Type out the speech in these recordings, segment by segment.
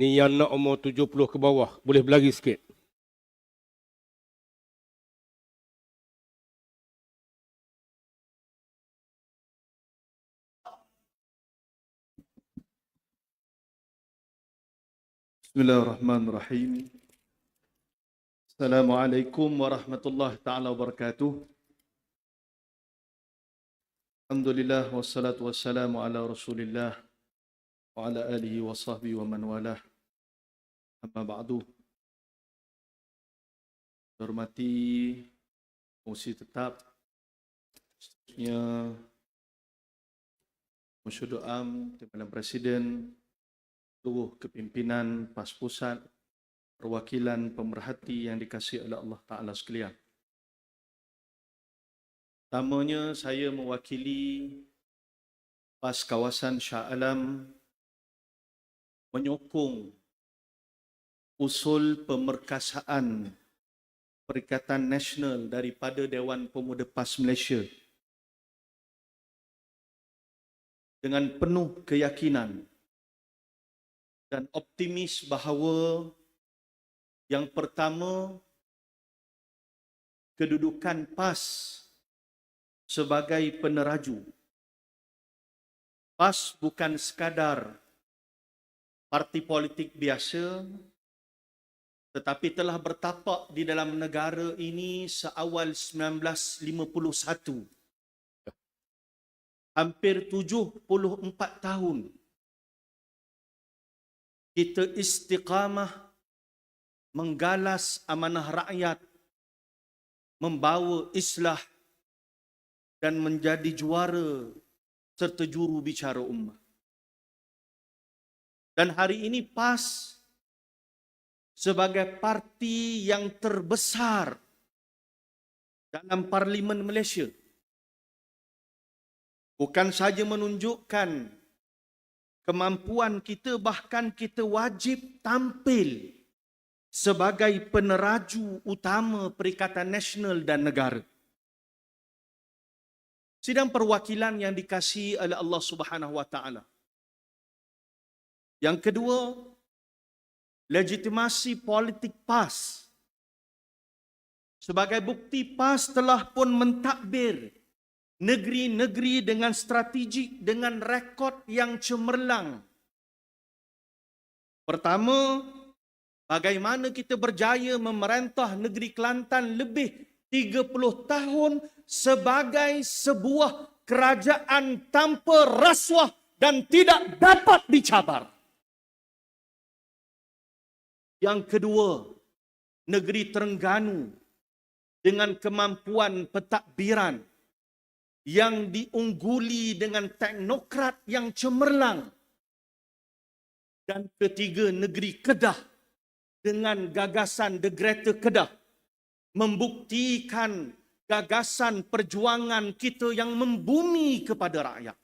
Ni yang nak umur 70 ke bawah. Boleh berlari sikit. Bismillahirrahmanirrahim. Assalamualaikum warahmatullahi taala wabarakatuh. Alhamdulillah wassalatu wassalamu ala Rasulillah wa ala alihi wa sahbihi wa man walah. Amma ba'du. Hormati fungsi tetap seterusnya Musyudu Am, Timbalan Presiden, seluruh kepimpinan PAS Pusat, perwakilan pemerhati yang dikasihi oleh Allah Ta'ala sekalian. Pertamanya saya mewakili PAS kawasan Shah Alam menyokong usul pemerkasaan Perikatan Nasional daripada Dewan Pemuda PAS Malaysia dengan penuh keyakinan dan optimis bahawa yang pertama kedudukan PAS sebagai peneraju. PAS bukan sekadar parti politik biasa tetapi telah bertapak di dalam negara ini seawal 1951. Hampir 74 tahun kita istiqamah menggalas amanah rakyat, membawa islah dan menjadi juara serta juru bicara ummah. Dan hari ini PAS sebagai parti yang terbesar dalam Parlimen Malaysia bukan saja menunjukkan kemampuan kita bahkan kita wajib tampil sebagai peneraju utama Perikatan Nasional dan negara. Sidang perwakilan yang dikasihi oleh Allah Subhanahu wa taala. Yang kedua, legitimasi politik PAS. Sebagai bukti PAS telah pun mentadbir negeri-negeri dengan strategik dengan rekod yang cemerlang. Pertama, bagaimana kita berjaya memerintah negeri Kelantan lebih 30 tahun sebagai sebuah kerajaan tanpa rasuah dan tidak dapat dicabar. Yang kedua, negeri Terengganu dengan kemampuan pentadbiran yang diungguli dengan teknokrat yang cemerlang. Dan ketiga, negeri Kedah dengan gagasan The Greater Kedah membuktikan gagasan perjuangan kita yang membumi kepada rakyat.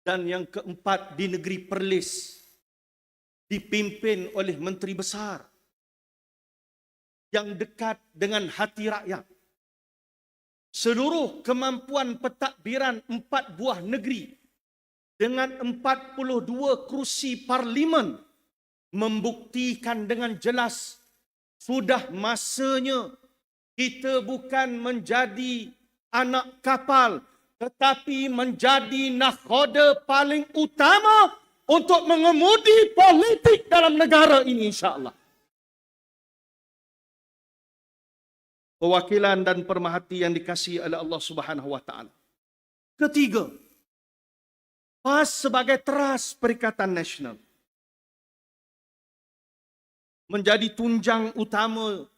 Dan yang keempat, di negeri Perlis dipimpin oleh Menteri Besar yang dekat dengan hati rakyat. Seluruh kemampuan pentadbiran empat buah negeri dengan 42 kerusi parlimen membuktikan dengan jelas sudah masanya kita bukan menjadi anak kapal tetapi menjadi nakhoda paling utama untuk mengemudi politik dalam negara ini insya-Allah. perwakilan dan permahati yang dikasihi oleh Allah Subhanahu wa taala. Ketiga, PAS sebagai teras Perikatan Nasional menjadi tunjang utama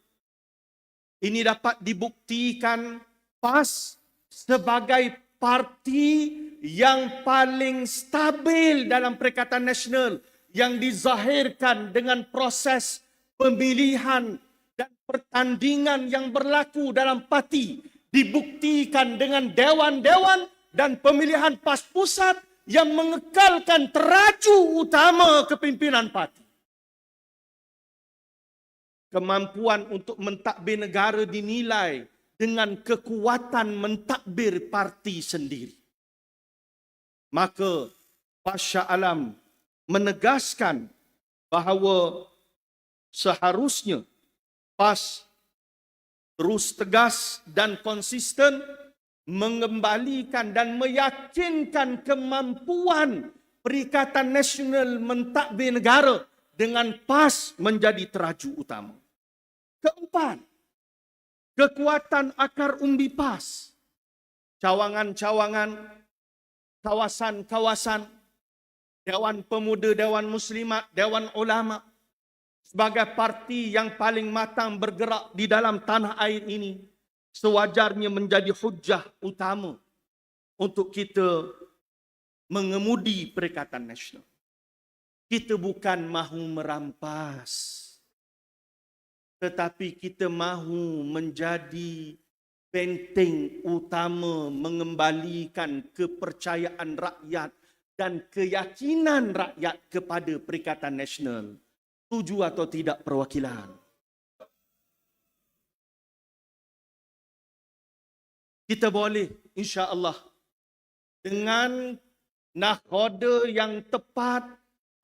ini dapat dibuktikan PAS sebagai parti yang paling stabil dalam Perikatan Nasional yang dizahirkan dengan proses pemilihan dan pertandingan yang berlaku dalam parti dibuktikan dengan dewan-dewan dan pemilihan PAS pusat yang mengekalkan teraju utama kepimpinan parti. Kemampuan untuk mentadbir negara dinilai dengan kekuatan mentadbir parti sendiri. Maka Pasha Alam menegaskan bahawa seharusnya PAS terus tegas dan konsisten mengembalikan dan meyakinkan kemampuan Perikatan Nasional Mentadbir Negara dengan PAS menjadi teraju utama. Keempat, kekuatan akar umbi PAS. Cawangan-cawangan, kawasan-kawasan, Dewan Pemuda, Dewan Muslimat, Dewan Ulama, sebagai parti yang paling matang bergerak di dalam tanah air ini, sewajarnya menjadi hujah utama untuk kita mengemudi Perikatan Nasional. Kita bukan mahu merampas, tetapi kita mahu menjadi benteng utama mengembalikan kepercayaan rakyat dan keyakinan rakyat kepada Perikatan Nasional. Setuju atau tidak perwakilan? Kita boleh insya-Allah dengan nakhoda yang tepat,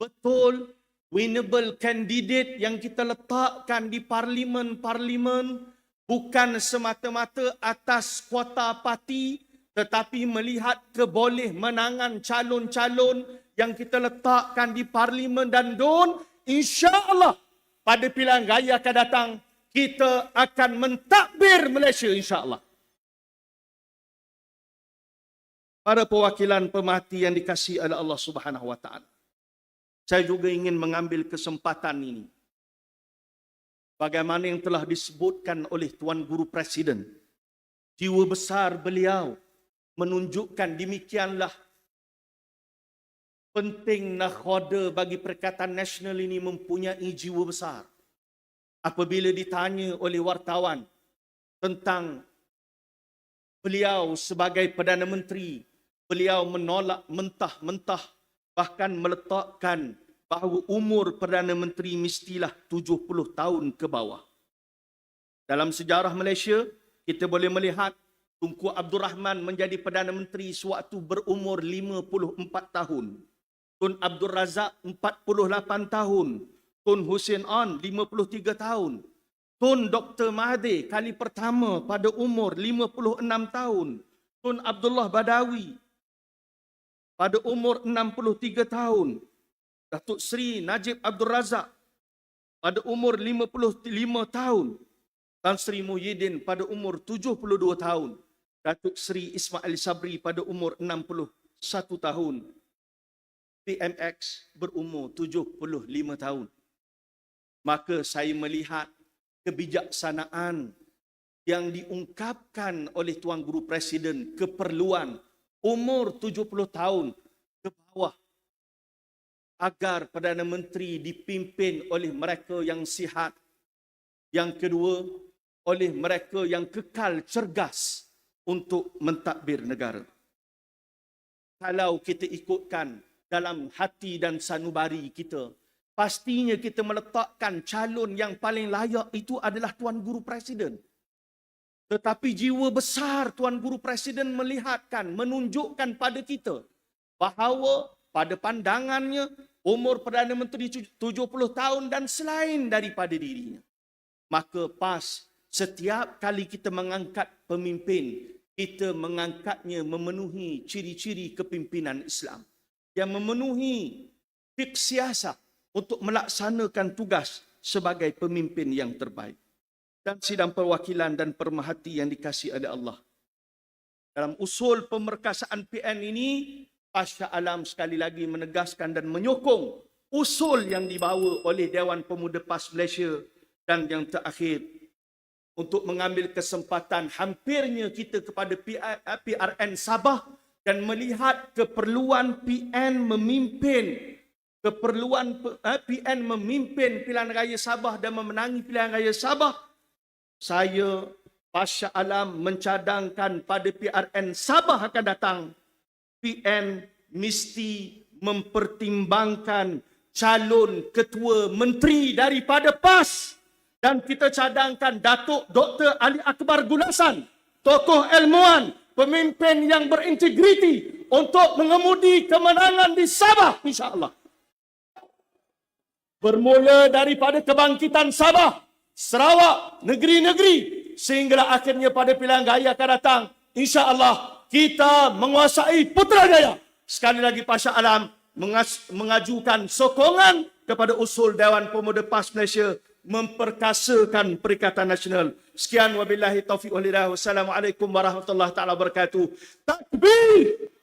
betul, winnable candidate yang kita letakkan di parlimen-parlimen bukan semata-mata atas kuota parti tetapi melihat keboleh menangan calon-calon yang kita letakkan di parlimen dan don insya-Allah pada pilihan raya akan datang kita akan mentadbir Malaysia insya-Allah. Para perwakilan pemerhati yang dikasihi oleh Allah Subhanahu wa taala. Saya juga ingin mengambil kesempatan ini. Bagaimana yang telah disebutkan oleh Tuan Guru Presiden. Jiwa besar beliau menunjukkan demikianlah penting nakhoda bagi Perikatan Nasional ini mempunyai jiwa besar. Apabila ditanya oleh wartawan tentang beliau sebagai Perdana Menteri, beliau menolak mentah-mentah bahkan meletakkan bahawa umur Perdana Menteri mestilah 70 tahun ke bawah. Dalam sejarah Malaysia, kita boleh melihat Tunku Abdul Rahman menjadi Perdana Menteri sewaktu berumur 54 tahun. Tun Abdul Razak 48 tahun. Tun Hussein On 53 tahun. Tun Dr. Mahathir kali pertama pada umur 56 tahun. Tun Abdullah Badawi pada umur 63 tahun. Datuk Seri Najib Abdul Razak pada umur 55 tahun. Tan Sri Muhyiddin pada umur 72 tahun. Datuk Seri Ismail Sabri pada umur 61 tahun. PMX berumur 75 tahun. Maka saya melihat kebijaksanaan yang diungkapkan oleh Tuan Guru Presiden keperluan umur 70 tahun ke bawah agar Perdana Menteri dipimpin oleh mereka yang sihat. Yang kedua, oleh mereka yang kekal cergas untuk mentadbir negara. Kalau kita ikutkan dalam hati dan sanubari kita, pastinya kita meletakkan calon yang paling layak itu adalah Tuan Guru Presiden. Tetapi jiwa besar Tuan Guru Presiden melihatkan, menunjukkan pada kita bahawa pada pandangannya umur Perdana Menteri 70 tahun dan selain daripada dirinya. Maka pas setiap kali kita mengangkat pemimpin, kita mengangkatnya memenuhi ciri-ciri kepimpinan Islam. Yang memenuhi fik siasat untuk melaksanakan tugas sebagai pemimpin yang terbaik dan sidang perwakilan dan permahati yang dikasih oleh Allah. Dalam usul pemerkasaan PN ini, Pasha Alam sekali lagi menegaskan dan menyokong usul yang dibawa oleh Dewan Pemuda PAS Malaysia dan yang terakhir untuk mengambil kesempatan hampirnya kita kepada PRN Sabah dan melihat keperluan PN memimpin keperluan eh, PN memimpin pilihan raya Sabah dan memenangi pilihan raya Sabah saya Pasha Alam mencadangkan pada PRN Sabah akan datang PN mesti mempertimbangkan calon ketua menteri daripada PAS dan kita cadangkan Datuk Dr. Ali Akbar Gunasan, tokoh ilmuwan, pemimpin yang berintegriti untuk mengemudi kemenangan di Sabah insya-Allah. bermula daripada kebangkitan Sabah, Sarawak, negeri-negeri sehingga akhirnya pada pilihan raya akan datang insya-Allah kita menguasai Putrajaya. Sekali lagi Pasha Alam mengajukan sokongan kepada usul Dewan Pemuda PAS Malaysia memperkasakan Perikatan Nasional. Sekian wabillahi taufiq wal hidayah. Wassalamualaikum warahmatullahi taala wabarakatuh. Takbir!